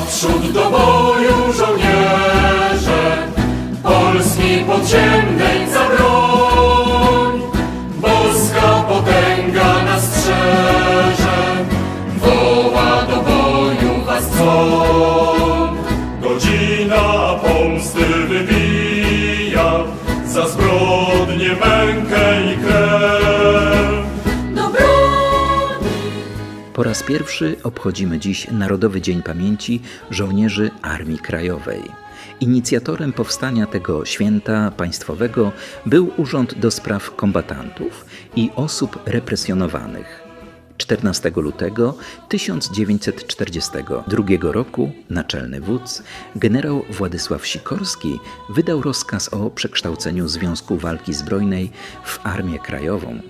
Naprzód do boju żołnierze Polski podziemnej za broń. Boska potęga nas strzeże Woła do boju was dzwon Godzina pomsty wybija Za zbrodnię, mękę i krew Po raz pierwszy obchodzimy dziś Narodowy Dzień Pamięci Żołnierzy Armii Krajowej. Inicjatorem powstania tego święta państwowego był Urząd do Spraw Kombatantów i Osób Represjonowanych. 14 lutego 1942 roku naczelny wódz, generał Władysław Sikorski, wydał rozkaz o przekształceniu Związku Walki Zbrojnej w Armię Krajową.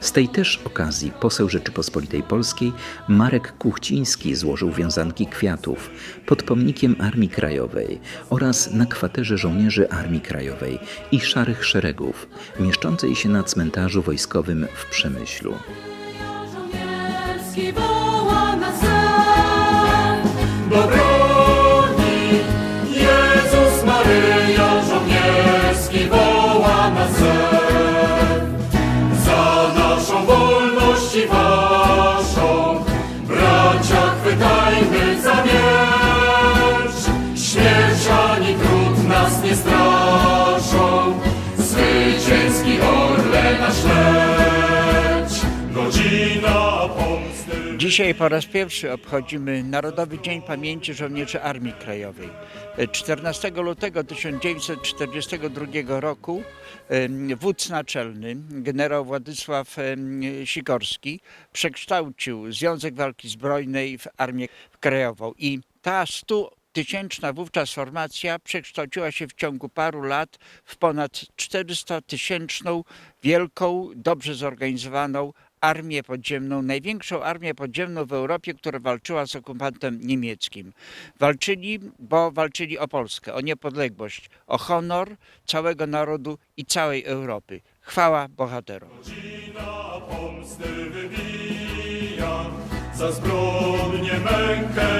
Z tej też okazji poseł Rzeczypospolitej Polskiej Marek Kuchciński złożył wiązanki kwiatów pod pomnikiem Armii Krajowej oraz na kwaterze żołnierzy Armii Krajowej i Szarych Szeregów, mieszczącej się na cmentarzu wojskowym w Przemyślu. Dzisiaj po raz pierwszy obchodzimy Narodowy Dzień Pamięci Żołnierzy Armii Krajowej. 14 lutego 1942 roku wódz naczelny, generał Władysław Sikorski, przekształcił Związek Walki Zbrojnej w Armię Krajową i ta 100 tysięczna wówczas formacja przekształciła się w ciągu paru lat w ponad 400 tysięczną, wielką, dobrze zorganizowaną armię podziemną, największą armię podziemną w Europie, która walczyła z okupantem niemieckim. Walczyli, bo walczyli o Polskę, o niepodległość, o honor całego narodu i całej Europy. Chwała bohaterom. Godzina pomsty wybija, za zbrodnię, mękę